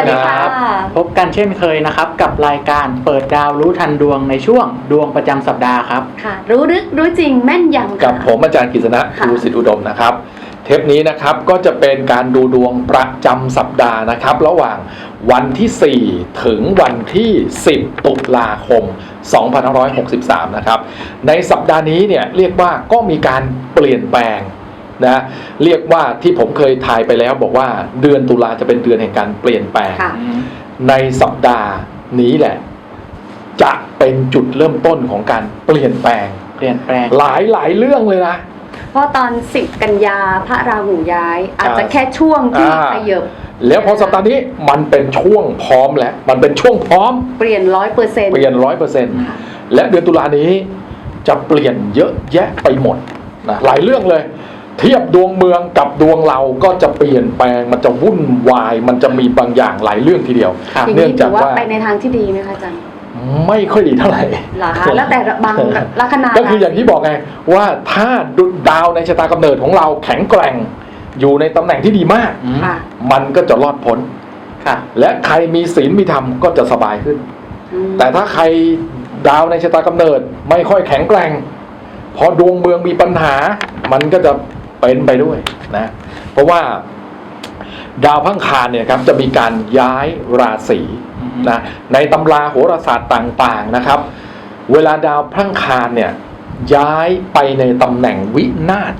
สวัสสวัสดีดีคค่ะรับ พบกันเช่นเคยนะครับ กับรายการเปิดดาวรู้ทันดวงในช่วงดวงประจำสัปดาห์ครับค่ะ รู้ลึกรู้จริงแม่นยำกับค่ะผมอาจารย์กฤษณะค่ะภูสิทธิอุดมนะครับ เทปนี้นะครับก็จะเป็นการดูดวงประจำสัปดาห์นะครับ ระหว่างวันที่ 4 ถึงวันที่ 10 ตุลาคม 2563 นะครับ ในสัปดาห์นี้เนี่ยเรียกว่าก็มีการเปลี่ยนแปลง นะเรียกว่าที่ผมเคยทายไปแล้วบอกว่าเดือนตุลาจะเป็นเดือนแห่งการเปลี่ยนแปลง ค่ะในสัปดาห์นี้แหละ จะเป็นจุดเริ่มต้นของการเปลี่ยนแปลง เปลี่ยนแปลง หลายหลายเรื่องเลยนะ เพราะตอน 10 กันยาพระราหูย้าย อาจจะอ่าแค่ช่วงที่อ่า ขยบแล้วพอสัปดาห์นี้มันเป็นช่วงพร้อมแล้วมันเป็นช่วงพร้อม เปลี่ยนร้อยเปอร์เซ็นต์ เปลี่ยนร้อยเปอร์เซ็นต์และเดือนตุลานี้จะเปลี่ยนเยอะแยะไปหมดนะหลายเรื่องเลย เทียบดวงเมืองกับดวงเราก็จะเปลี่ยนแปลงมันจะวุ่นวาย มันจะมีบางอย่างหลายเรื่องทีเดียวครับอย่างเนื่องนี้จาถืกอว่าว่าไปในทางที่ดีไหมคะอาจารย์ไม่ค่อยดีเท่าไหร่เหรอคะแล้วแต่บางลัคนาก็คืออย่างที่บอกไงว่าถ้าดาวในชะตากำเนิดของเราแข็งแกร่ง อยู่ในตำแหน่งที่ดีมากอืมค่ะมันก็จะรอดพ้นค่ะและใครมีศีลมีธรรมก็จะสบายขึ้นอืมแต่ถ้าใครดาวในชะตากำเนิด ไม่ค่อยแข็งแกร่ง พอดวงเมืองมีปัญหา มันก็จะ เป็นไปด้วยนะเพราะว่าดาวพังคารเนี่ยครับจะมีการย้ายราศีอืมนะในตำราโหราศาสตร์ต่างๆนะครับ เวลาดาวพังคารเนี่ยย้ายไปในตำแหน่งวินาศ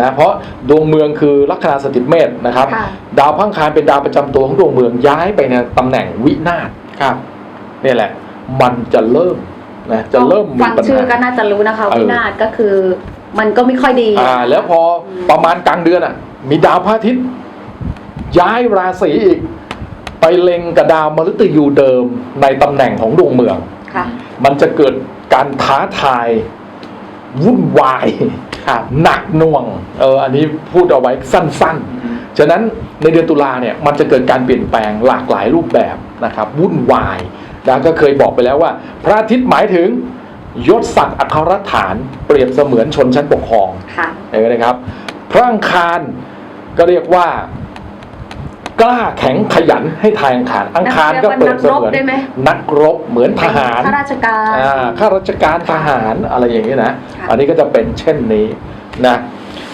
นะเพราะดวงเมืองคือลัคนาสถิตเมษนะครับค่ะดาวพังคารเป็นดาวประจำตัวของดวงเมืองย้ายไปในตำแหน่งวินาศครับนี่แหละ มันจะเริ่มนะจะเริ่มมีฟังปัญชื่อก็หาน่าจะรู้นะคะเออวินาศก็คือ มันก็ไม่ค่อยดี อ่า แล้วพอประมาณกลางเดือนอะ มีดาวพระอาทิตย์ ย้ายราศีอีก ไปเล็งกับดาวมฤตยูเดิมในตำแหน่งของดวงเมือง ค่ะ มันจะเกิดการท้าทายวุ่นวายครับ หนักหน่วงเอออันนี้พูดเอาไว้สั้นอืมๆฉะนั้นในเดือนตุลาเนี่ยมันจะเกิดการเปลี่ยนแปลงหลากหลายรูปแบบนะครับ วุ่นวายนะก็เคยบอกไปแล้วว่า พระอาทิตย์หมายถึง ยศศักดิ์อัครฐานเปรียบเสมือนชนชั้นปกครองค่ะ เห็นไหมนะครับ พระอังคารก็เรียกว่า กล้าแข็งขยันให้ทายอังคาร อังคารก็เปรียบเสมือนนักรบได้ไหม นักรบเหมือนทหาร ข้าราชการ อ่าข้าราชการทหารอะไรอย่างนี้นะ ค่ะ อันนี้ก็จะเป็นเช่นนี้นะ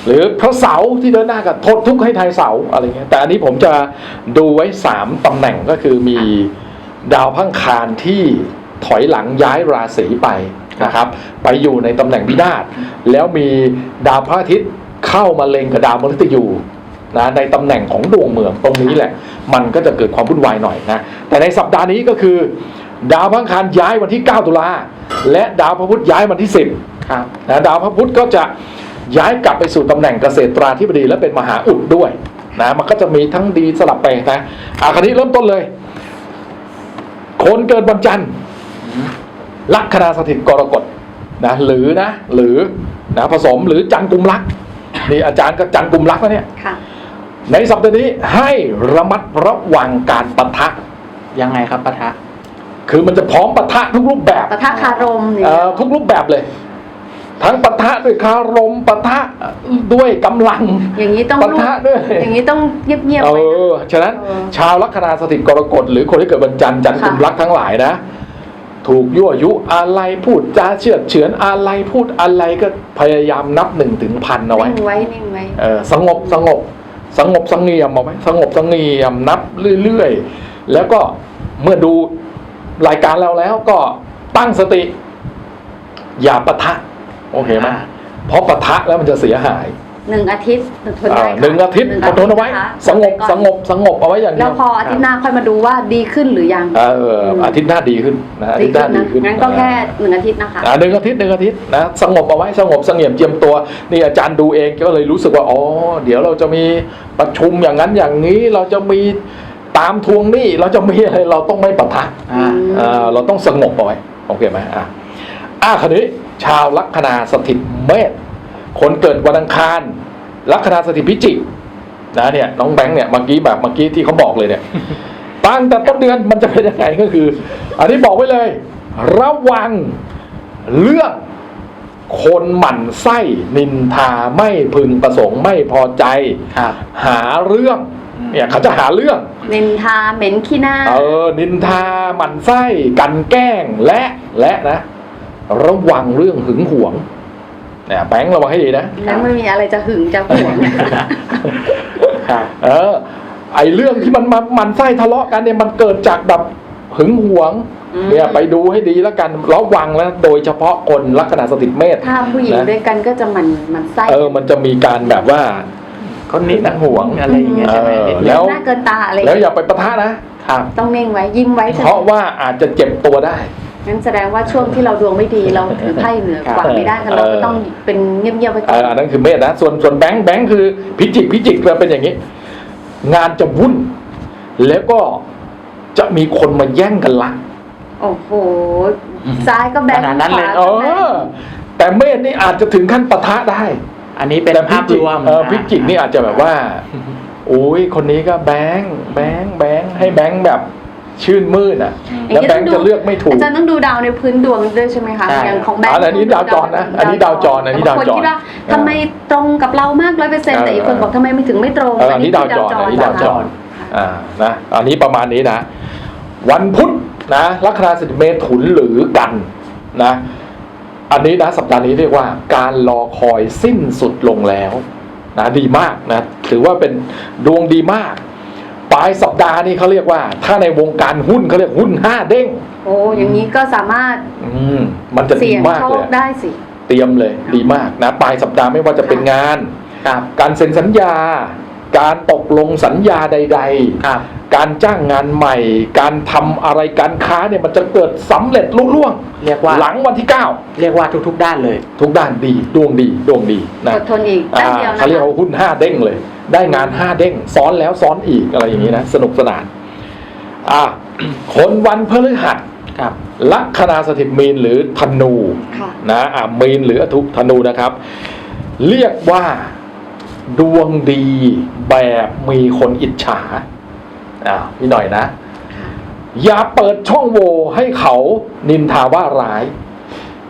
หรือพระเสาร์ที่เดินหน้ากับทดทุกข์ให้ทายเสาอะไรเงี้ย แต่อันนี้ผมจะดูไว้สามตำแหน่งก็คือมีดาวพังคารที่ถอยหลังย้ายราศีไป นะครับ ไปอยู่ในตำแหน่งวินาศแล้วมีดาวพระอาทิตย์เข้ามาเล็งกับดาวมฤตยูนะในตำแหน่งของดวงเมืองตรงนี้แหละ มันก็จะเกิดความวุ่นวายหน่อยนะแต่ในสัปดาห์นี้ก็คือ ดาวพระอังคารย้ายวันที่ 9 ตุลาและดาวพระพุธย้ายวันที่ 10ครับนะดาวพระพุธก็จะย้ายกลับไปสู่ตำแหน่งเกษตราธิบดีและเป็นมหาอุดด้วยนะมันก็จะมีทั้งดีสลับไปนะอาคราวนี้เริ่มต้นเลย คนเกิดวันจันทร์อืม ลัคนาสถิตกรกฎนะหรือนะหรือนะผสมหรือจันทร์กุมลักนี่อาจารย์ก็จันทร์กุมลักนะเนี่ยค่ะในสัปดาห์นี้ให้ระมัดระวังการปะทะยังไงครับปะทะ คือมันจะพร้อมปะทะทุกรูปแบบปะทะคารมอย่างเอ่เงี้อยทุกรูปแบบเลย ทั้งปะทะด้วยคารมปะทะด้วยกำลัง อย่างนี้ต้องปะทะด้วยอย่างนี้ต้องเงียบๆเอไว้นะอฉะนั้นเออชาวลัคนาสถิตกรกฎหรือคนที่เกิดวันจันทร์จันทร์ค่ะกุมรักทั้งหลายนะ ถูกยั่วยุอะไรพูดจาเชื่อดเฉือนอะไรพูดอะไรก็พยายามนับหนึ่งถึงพันเอาไว้นิ่งไว้นิ่งไว้เออสงบสงบสงบสงเงียมเอาไว้สงบสงเงียมนับเรื่อยๆ แล้วก็เมื่อดูรายการเราแล้วก็ตั้งสติ อย่าปะทะ โอเคไหมอ่าเพราะปะทะแล้วมันจะเสียหาย หนึ่งอาทิตย์ทนอ่าได้ค่ะหนึ่งอาทิตย์หนึ่งอดทนเอาไว้ะคะสงบก่อนสงบสงบเอาไว้อย่างเดีแล้ยววพออาทิตย์หน้าค่อยมาดูว่าดีขึ้นหรือยังเอออาทิตย์หน้าดีขึ้นนะอาทิตย์หน้าดีขึ้น งั้นก็แค่หนึ่งอาทิตย์นะคะ อ่าหนึ่งอาทิตย์หนึ่งอาทิตย์นะสงบเอาไว้สงบเสงี่ยมเจียมตัวนี่อาจารย์ดูเองก็เลยรู้สึกว่าอ๋อเดี๋ยวเราจะมีประชุมอย่างนั้นอย่างนี้เราจะมีตามทวงหนี้เราจะมีอะไรเราต้องไม่ปะทะอ่าอืมเอ่อเราต้องสงบเอาไว้โอเคไหมอะอะคราวนี้ชาวลัคนาสถิตเมษ คนเกิดวันอังคารลัคนาสถิตพิจิกนะเนี่ยน้องแบงค์เนี่ยเมื่อกี้แบบเมื่อกี้ที่เขาบอกเลยเนี่ยตั้งแต่ต้นเดือนมันจะเป็นยังไงก็คือ อันนี้บอกไว้เลย ระวังเรื่องคนหมั่นไส้นินทาไม่พึงประสงค์ไม่พอใจครับหาเรื่องอืมเนี่ยเขาจะหาเรื่อง นินทาเหม็นขี้หน้า เออ นินทาหมั่นไส้กันแกล้งและและนะ ระวังเรื่องหึงหวง เนี่ยแบงค์ระวังให้ดีนะแล้วไม่มีอะไรจะหึงจะหวงครับเออ ไอเรื่องที่มันมาหมันไส้ทะเลาะกันเนี่ยมันเกิดจากแบบหึงหวงอืมเนี่ยไปดูให้ดีแล้วกันระวังแล้วโดยเฉพาะคนลัคนาสถิตเมษถ้าผู้หญิงนะด้วยกันก็จะหมันหมันไส้เออ มันจะมีการแบบว่าคนนี้นักหวงอะไรอย่างเงี้ยใช่ไหมเออนิดนึงแล้วหน้าเกินตาอะไรแล้วอย่าไปปะทะนะครับต้องเน่งไว้ยิ้มไว้ใช่ไหเพมราะว่าอาจจะเจ็บตัวได้ งั้นแสดงว่าช่วงที่เราดวงไม่ดีเราถือไพ่เหนือกว่าครับไม่ได้กันเราก็ต้องเป็นเงียบๆไว้ก่เออนออันนั้นคือเมษนะส่วนส่วนแบงค์แบงค์คือพิจิกพิจิกจะเป็นอย่างนี้ งานจะวุ่น แล้วก็จะมีคนมาแย่งกันละโอ้โหซ้ายก็แบงค์ขนาดนั้นเลยขวาเอก็แบงอค์แต่เมษนี่อาจจะถึงขั้นปะทะได้ อันนี้เป็นแต่พิภาพจิรกวมเออนะพิจิกนี่อาจจะแบบว่าโอ้ยคนนี้ก็แบงค์แบงค์แบงค์ให้แบงค์แบบ ชื่นมื่นอะแล้วแบงค์จะเลือกไม่ถูก อาจารย์ต้องดูดาวในพื้นดวงด้วยใช่ไหมคะใช่ อย่างของแบงค์อันนี้ดาวจรนะอันนี้ดาวจรอันนี้ดาวจรบงคนคิดว่าทำไมตรงกับเรามากร้อยเปอร์เซ็นต์แต่อีกคนบอกทำไมไม่ถึงไม่ตรงเอออันนี้ดาวจรอันนี้ดาวจร อ่านะอันนี้ประมาณนี้นะ วันพุธนะลัคนาสถิตเมถุนหรือกันนะ อันนี้นะสัปดาห์นี้เรียกว่าการรอคอยสิ้นสุดลงแล้วนะดีมากนะถือว่าเป็นดวงดีมาก ปลายสัปดาห์นี้เขาเรียกว่า ถ้าในวงการหุ้นเขาเรียกหุ้นห้าเด้ง โอ้อย่างนี้ก็สามารถอืมมันจะดีเสี่ยงมากโชเลคย ได้สิ เตรียมเลยดีมากนะปลายสัปดาห์ไม่ว่าจะเป็นงาน ครับ การเซ็นสัญญา การตกลงสัญญาใดๆครับการจ้างงานใหม่ การทำอะไรการค้าเนี่ยมันจะเกิดสำเร็จลุล่วง เรียกว่าหลังวันที่เรียกว่าทุกๆ ด้านเลย9ทุกด้านดีดวงดีดวงดีนะอดทนอีกแป๊บอ่าเดียวนะเขาเรียกคะว่าหุ้น 5 เด้งเลย ได้งาน 5 เด้ง ซ้อนแล้วซ้อนอีกอะไรอย่างนี้นะสนุกสนานอ่าคนวันพฤหัสครับลัคนาสถิตมีนหรือธนูค่ะนะอ่ามีนหรืออทุธนูนะครับ เรียกว่า ดวงดีแบบมีคนอิจฉาอ่าพี่หน่อยนะ อย่าเปิดช่องโหว่ให้เขานินทาว่าร้าย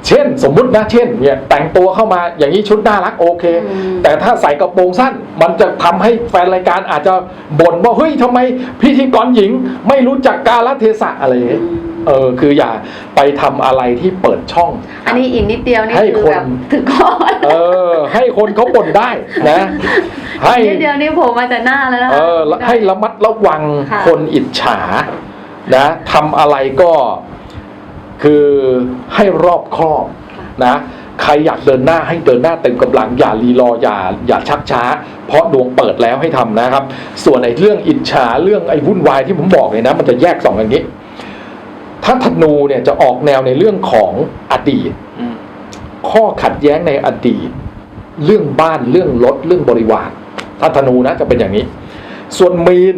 เช่น สมมุตินะเช่นเนี่ยแต่งตัวเข้ามาอย่างนี้ชุดน่ารักโอเคอืมแต่ถ้าใส่กระโปรงสั้น มันจะทำให้แฟนรายการอาจจะบ่นว่าเฮ้ยทำไมพิธีกรหญิงไม่รู้จักกาลเทศะอะไรอย่างเงี้ยอืม เออคืออย่าไปทำอะไรที่เปิดช่อง อันนี้อีกนิดเดียวนี่ให้คือคนแบบถึงก่อนเออ ให้คนเขาบ่นได้นะ ให้นิดเดียวนี่โผมมาจากหน้าแล้วนะเออแล้วให้ระมัดระวังค่ะคนอิจฉา นะทำอะไรก็คือให้รอบคอบนะใครอยากเดินหน้าให้เดินหน้าเต็มกำลังอย่ารีรออย่าอย่าชักช้า เพราะดวงเปิดแล้วให้ทำนะครับ ส่วนไอ้เรื่องอิจฉาเรื่องไอ้วุ่นวายที่ผมบอกเลยนะ มันจะแยกสองอย่างนี้ ถ้าธนูเนี่ยจะออกแนวในเรื่องของอดีตอืมข้อขัดแย้งในอดีต เรื่องบ้านเรื่องรถเรื่องบริวารถ้าธนูนะจะเป็นอย่างนี้ ส่วนมีน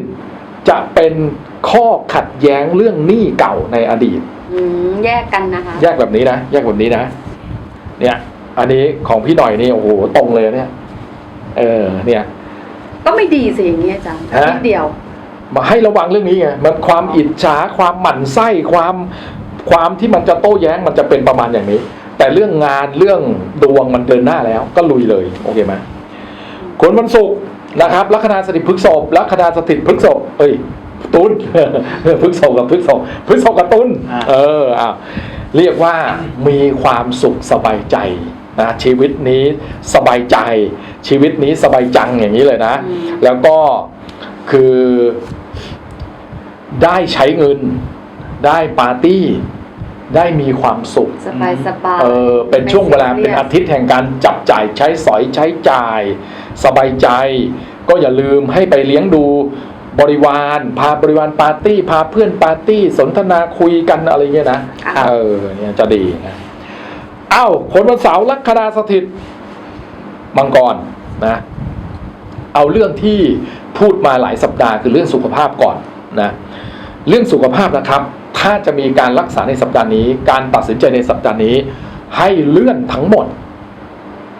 จะเป็นข้อขัดแย้งเรื่องหนี้เก่าในอดีตอืมแยกกันนะคะ แยกแบบนี้นะแยกแบบนี้นะ เนี่ย อันนี้ของพี่หน่อยนี่โอ้โหตรงเลยเนี่ย เออเนี่ย ก็ไม่ดีสิอย่างนี้อาจารย์ฮะนิดเดียว มาให้ระวังเรื่องนี้ไงมันความอิจฉาความหมั่นไส้ความความที่มันจะโต้แย้งมันจะเป็นประมาณอย่างนี้ แต่เรื่องงานเรื่องดวงมันเดินหน้าแล้ว ก็ลุยเลยโอเคไหมคนวันศุกร์นะครับลัคนาสถิตพฤกษบลัคนาสถิตพฤกษบเอ้ยตุนพฤกษบกับพฤกษบพฤกษบกับตุนอ่าเอออะเรียกว่ามีความสุขสบายใจนะชีวิตนี้สบายใจ ชีวิตนี้สบายจังอย่างนี้เลยนะอืมแล้วก็คือ ได้ใช้เงิน ได้ปาร์ตี้ ได้มีความสุข สบายสบายเออเป็นช่วงเวลาเป็นอาทิตย์แห่งการจับจ่ายใช้สอยใช้จ่าย สบายใจ ก็อย่าลืมให้ไปเลี้ยงดูบริวารพาบริวารปาร์ตี้ พาเพื่อนปาร์ตี้ สนทนาคุยกันอะไรเงี้ยนะค่ะเออเนี่ยจะดีนะอ้าวคนวันเสาร์ลัคนาสถิตมังกรนะ เอาเรื่องที่พูดมาหลายสัปดาห์คือเรื่องสุขภาพก่อน นะเรื่องสุขภาพนะครับ ถ้าจะมีการรักษาในสัปดาห์นี้ การตัดสินใจในสัปดาห์นี้ ให้เลื่อนทั้งหมด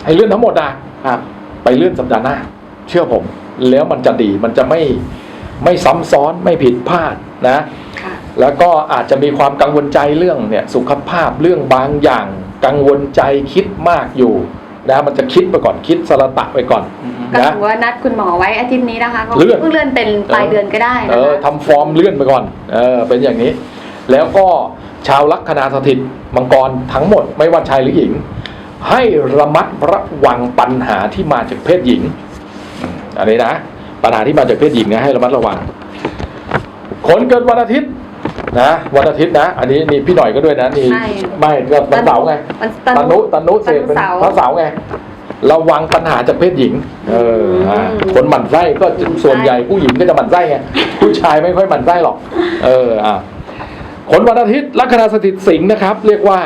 ให้เลื่อนทั้งหมดนะครับไปเลื่อนสัปดาห์หน้า เชื่อผม แล้วมันจะดีมันจะไม่ไม่ซ้ำซ้อนไม่ผิดพลาดนะค่ะแล้วก็อาจจะมีความกังวลใจเรื่องเนี่ยสุขภาพเรื่องบางอย่าง กังวลใจคิดมากอยู่นะมันจะคิดไปก่อนคิดสละตะไปก่อนอืม ก็นะถือว่านัดคุณหมอไว้อาทิตย์นี้นะคะก็เลื่อนเลื่อนเป็นปลายเดือนก็ได้เอนะอคะทำฟอร์มเลื่อนไปก่อนเออเป็นอย่างนี้ แล้วก็ชาวลัคนาสถิตมังกรทั้งหมดไม่ว่าชายหรือหญิง ให้ระมัดระวังปัญหาที่มาจากเพศหญิงอืมอันนี้นะปัญหาที่มาจากเพศหญิงนะให้ระมัดระวัง คนเกิดวันอาทิตย์นะวันอาทิตย์นะ อันนี้นี่พี่หน่อยก็ด้วยนะนี่ใช่ไม่ก็วันเสาร์ไง วันตนุตนุเสกเป็นตนุเสาร์พระเสาร์ไง ระวังปัญหาจากเพศหญิง เอออะอืมคนหมั่นไส้ก็ส่วนใหญ่ผู้หญิงก็จะหมั่นไส้ไงผู้ชายไม่ค่อยหมั่นไส้หรอก เอออะคนวันอาทิตย์ลัคนาสถิตสิงห์นะครับ เรียกว่า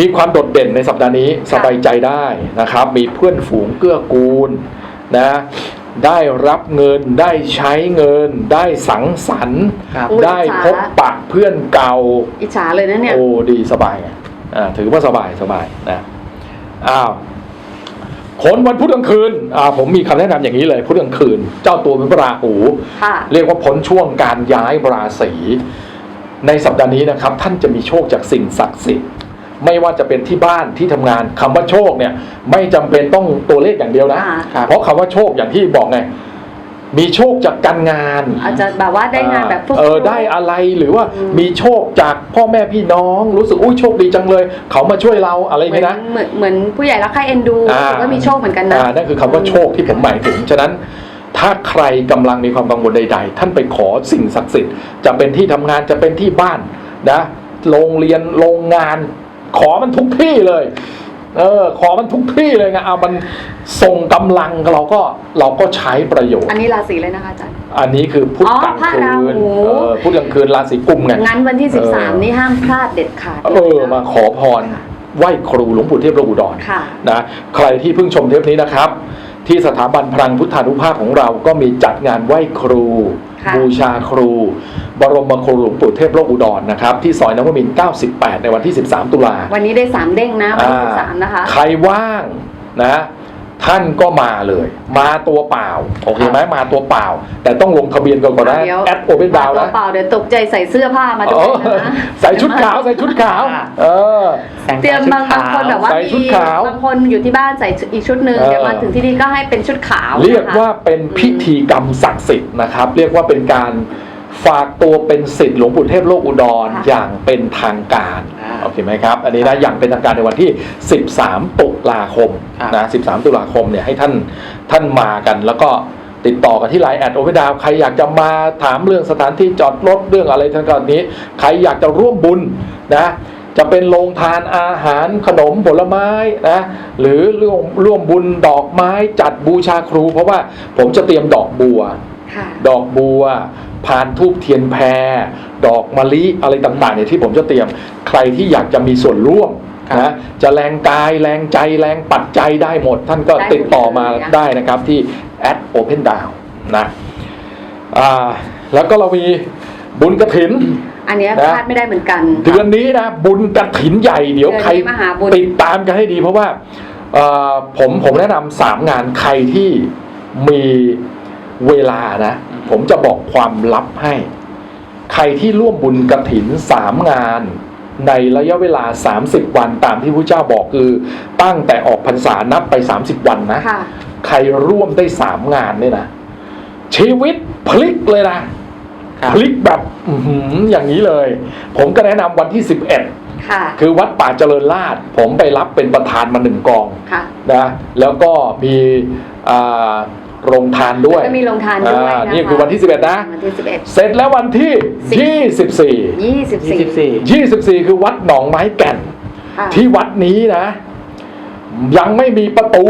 มีความโดดเด่นในสัปดาห์นี้สบายใจได้นะครับ มีเพื่อนฝูงเกื้อกูลนะได้รับเงินได้ใช้เงิน ได้สังสรรค์ครับอุ๊ยได้พบปะเพื่อนเก่า อิจฉาเลยนะเนี่ย โอ้ดีสบายไงอ่าถือว่าสบายสบายนะอ้าว คนวันพุธกลางคืนอ่าผมมีคำแนะนำอย่างนี้เลยพุธกลางคืน เจ้าตัวเป็นพระราหูค่ะเรียกว่าพ้นช่วงการย้ายราศีในสัปดาห์นี้นะครับ ท่านจะมีโชคจากสิ่งศักดิ์สิทธิ์ไม่ว่าจะเป็นที่บ้านที่ทำงานคำว่าโชคเนี่ย ไม่จำเป็นต้องตัวเลขอย่างเดียวนะอ่าครับเพราะคำว่าโชคอย่างที่บอกไง มีโชคจากการงาน อาจจะแบบว่าได้งานแบบฟุกๆเออได้อะไรหรือว่าอืมมีโชคจากพ่อแม่พี่น้อง รู้สึกอุ้ยโชคดีจังเลย เขามาช่วยเราอะไรอย่างเหมือเงี้ยนนะเหมือนเหมือนผู้ใหญ่รักใคร่เอ็นดูอ่าก็มีโชคเหมือนกันนะอ่านั่นคือคำว่าโชคที่ผมหมายถึงฉะนั้นถ้าใครกำลังมีความกังวลใด ๆ ท่านไปขอสิ่งศักดิ์สิทธิ์จะเป็นที่ทำงานจะเป็นที่บ้านนะโรงเรียนโรงงาน ขอมันทุกที่เลย เออขอมันทุกที่เลยไงเอามันส่งกำลังเราก็เราก็ใช้ประโยชน์อันนี้ราศีเลยนะคะอาจารย์อันนี้คือพุธอ๋อกลางพระคืรานหูเออพุธกลางคืนราศีกุมไงงั้นวันที่เออ13 นี่ห้ามพลาดเด็ดขาดเออมาขอพรไหว้ครูหลวงปู่เทพโลกอุดรค่ะนะใครที่เพิ่งชมเทปนี้นะครับ ที่สถาบันพลังพุทธานุภาพของเราก็มีจัดงานไหว้ครู ค่ะ บูชาครู บรมครูหลวงปู่เทพโลกอุดรนะครับ ที่ซอยนวมินทร์98 ในวันที่ 13 ตุลา วันนี้ได้3เด้งนะวันที่อ่า13นะคะ ใครว่างนะ ท่านก็มาเลย มาตัวเปล่าโอเคไหมมาตัวเปล่า แต่ต้องลงทะเบียนก่อนก่อนนะเดี๋ยว แอดโอเปนดาวตัวนะเปล่าเดี๋ยวตกใจใส่เสื้อผ้ามาด้วยนะ ใส่ชุดขาวใส่ชุดขาวอ่าเออแต่งเตรียมชุดบางขาวคนแบบว่าใส่ชุดมีขาว บางคนอยู่ที่บ้านใส่อีกชุดหนึ่งเออ เดี๋ยวมาถึงที่นี่ก็ให้เป็นชุดขาวเรียกนะคะว่าเป็นพิธีกรรมศักดิ์สิทธิ์นะครับ เรียกว่าเป็นการฝากตัวเป็นศิษย์หลวงปู่เทพโลกอุดรค่ะอย่างเป็นทางการอ่า โอเคไหมครับ อันนี้นะอย่างเป็นทางการในวันที่ 13 ตุลาคมครับนะ 13 ตุลาคมเนี่ยให้ท่านท่านมากัน แล้วก็ติดต่อกันที่ไลน์แอดโอเวดาวใครอยากจะมาถามเรื่องสถานที่จอดรถเรื่องอะไรทั้งหมดนี้ ใครอยากจะร่วมบุญนะจะเป็นโรงทานอาหารขนมผลไม้นะหรือร่วมร่วมบุญดอกไม้จัดบูชาครู เพราะว่าผมจะเตรียมดอกบัวค่ะดอกบัว พานทูบเทียนแพร ดอกมะลิอะไรต่างๆเนี่ยที่ผมจะเตรียม ใครที่อยากจะมีส่วนร่วมครับนะจะแรงกายแรงใจแรงปัจจัยได้หมด ท่านก็ได้หมดติดต่อมาเลยนะได้นะครับที่ at open down นะอ่าแล้วก็เรามีบุญกระถิน อันเนี้ยนะพลาดไม่ได้เหมือนกันเดือนนี้นะบุญกระถินใหญ่เดี๋ยวเดือนนี้ใครมหาบุญติดตามกันให้ดี เพราะว่าเอ่อผมผมแนะนำสามงานใครที่มีเวลานะ ผมจะบอกความลับให้ ใครที่ร่วมบุญกระถินสามงาน ในระยะเวลา 30 วันตามที่พระเจ้าบอกคือ ตั้งแต่ออกพรรษานับไป 30 วันนะค่ะใครร่วมได้สามงานเนี่ยนะ ชีวิตพลิกเลยนะครับพลิกแบบอื้อหืออย่างนี้เลย ผมก็แนะนำวันที่ 11ค่ะคือวัดป่าเจริญราษฎร์ผมไปรับเป็นประธานมาหนึ่งกองค่ะนะแล้วก็มีอ่า โรงทานด้วยก็มีโรงทานด้วยอ่านะคะนี่คือวันที่ 11 นะ วันที่11เสร็จแล้ววันที่24 24 24 24 คือวัดหนองไม้แก่น ค่ะที่วัดนี้นะ ยังไม่มีประตู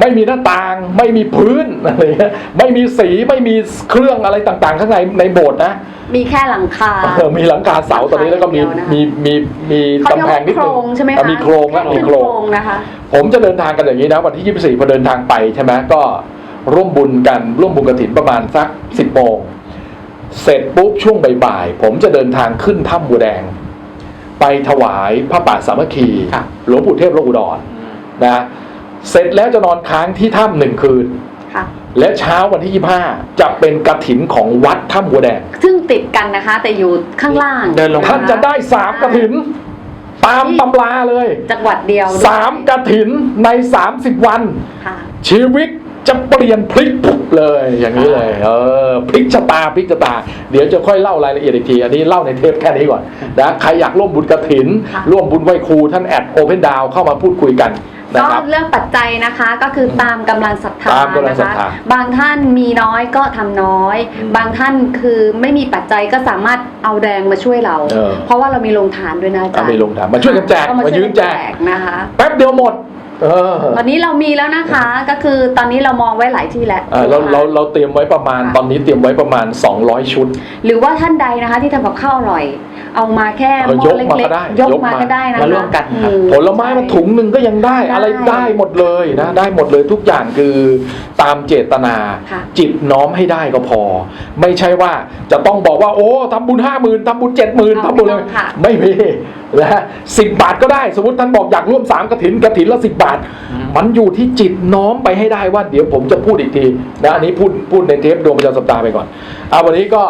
ไม่มีหน้าต่าง ไม่มีพื้นอะไรเงี้ยไม่มีสีไม่มีเครื่องอะไรต่างๆ ข้างในในโบสถ์นะมีแค่หลังคา เออมีหลังคาเสาตอนนี้แล้วก็มีหลังคาอย่างเดีมียวนะคะ มีมีเขาเรียกำกแพว่างนิดโครนึงงใช่ไหมอะคะมีโครงแล้วแค่มีเป็นโครง นะคะ ผมจะเดินทางกันอย่างนี้นะ วันที่ 24 พอเดินทางไปใช่ไหมก็ ร่วมบุญกันร่วมบุญกระถินประมาณสัก10โมงเสร็จปุ๊บช่วงบ่ายๆผมจะเดินทางขึ้นถ้ำบัวแดง ไปถวายพระป่าสามัคคีครับหลวงปู่เทพโลกอุดรนะเสร็จแล้วจะนอนค้างที่ถ้ำหนึ่งคืนค่ะและเช้าวันที่ 25 จะเป็นกระถินของวัดถ้ำบัวแดง ซึ่งติดกันนะคะ แต่อยู่ข้างล่าง เดินลงท่านจะได้สามกระถิน ตามตำราเลย จังหวัดเดียวด้วยสามกระถินใน 30 วันค่ะชีวิต จะเปลี่ยนพลิกเลยอย่างนี้เลยเออพลิกชะตาพลิกชะตา เดี๋ยวจะค่อยเล่ารายละเอียดอีกที อันนี้เล่าในเทปแค่นี้ก่อนนะใครอยากร่วมบุญกระถินค่ะร่วมบุญไหว้ครูท่านแอดโอเพนดาวเข้ามาพูดคุยกันนะก็ครับเรื่องปัจจัยนะคะก็คือตามกำลังศรัทธาตามกำลังนะศรัทคะธาบางท่านมีน้อยก็ทำน้อยอืมบางท่านคือไม่มีปัจจัยก็สามารถเอาแดงมาช่วยเราเออเพราะว่าเรามีโรงทานด้วยนะอาจารเอาย์ไปลงทานมาช่วยกันแจกก็มามาช่วยยืกันนแจแจกกนะคะแป๊บเดียวหมด เออตอนนี้เรามีแล้วนะคะ ก็คือตอนนี้เรามองไว้หลายที่แล้วเออเราเราเราเตรียมไว้ประมาณค่ะตอนนี้เตรียมไว้ประมาณ 200 ชุด หรือว่าท่านใดนะคะที่ทำกับข้าวอร่อย เอามาแค่หเออม้อยกมาเล็ก็กได้ๆยกยกมามาก็ได้นะคะมาร่วมกันครับอืผลไม้มาถุงหนึ่งก็ยังได้ได้อะไรได้หมดเลยนะได้หมดเลยทุกอย่างคือตามเจตนา ค่ะ จิตน้อมให้ได้ก็พอ ไม่ใช่ว่าจะต้องบอกว่า โอ้ทำบุญห้าหมื่นทำบุญเจ็ดหมื่นเอาทำบุญเลยไม่ต้องค่ะ ไม่มี นะสิบบาทก็ได้ สมมติท่านบอกอยากร่วมสามกระถินกระถินละสิบบาทอืมมันอยู่ที่จิตน้อมไปให้ได้ว่าเดี๋ยวผมจะพูดอีกทีนะอันนี้พูดพูดในเทปดวงประจำสัปดาห์ไปก่อนเอาวันนี้ก็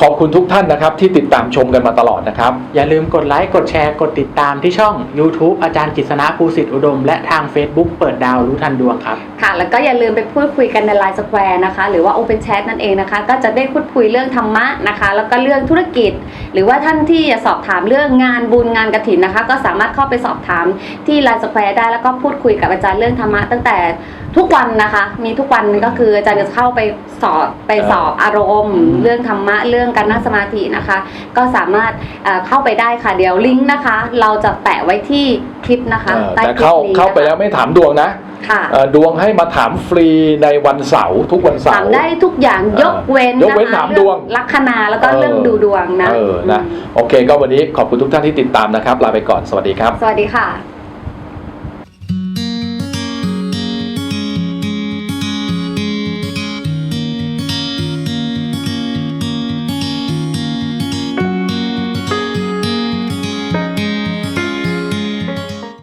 ขอบคุณทุกท่านนะครับที่ติดตามชมกันมาตลอดนะครับ อย่าลืมกดไลค์กดแชร์กดติดตามที่ช่อง YouTube อาจารย์กฤษณะภูสิทธิอุดม และทาง Facebook เปิดดาวรู้ทันดวงครับ ค่ะ แล้วก็อย่าลืมไปพูดคุยกันใน Line Square นะคะ หรือว่า Open Chat นั่นเองนะคะ ก็จะได้พูดคุยเรื่องธรรมะนะคะ แล้วก็เรื่องธุรกิจ หรือว่าท่านที่จะสอบถามเรื่องงานบุญงานกระถินนะคะ ก็สามารถเข้าไปสอบถามที่ Line Square ได้แล้วก็พูดคุยกับอาจารย์เรื่องธรรมะตั้งแต่ ทุกวันนะคะ มีทุกวันก็คืออาจารย์จะเข้าไปสอบไปสอบอารมณ์ เรื่องธรรมะเรื่องการนั่งสมาธินะคะ ก็สามารถเอ่อเข้าไปได้ค่ะเดี๋ยวลิงก์นะคะ เราจะแปะไว้ที่คลิปนะคะเออใต้แต่คลิปเข้านี้เข้าไปนะคะแล้วไม่ถามดวงนะค่ะเอ่อดวงให้มาถามฟรีในวันเสาร์ทุกวันเสาถามร์ได้ทุกอย่างเออยกเว้นยกเว้นนะคะถามดวงเรื่องลัคนาแล้วก็เออเรื่องดูดวงนะเออนะมโอเค ก็วันนี้ขอบคุณทุกท่านที่ติดตามนะครับลาไปก่อนสวัสดีครับ สวัสดีค่ะ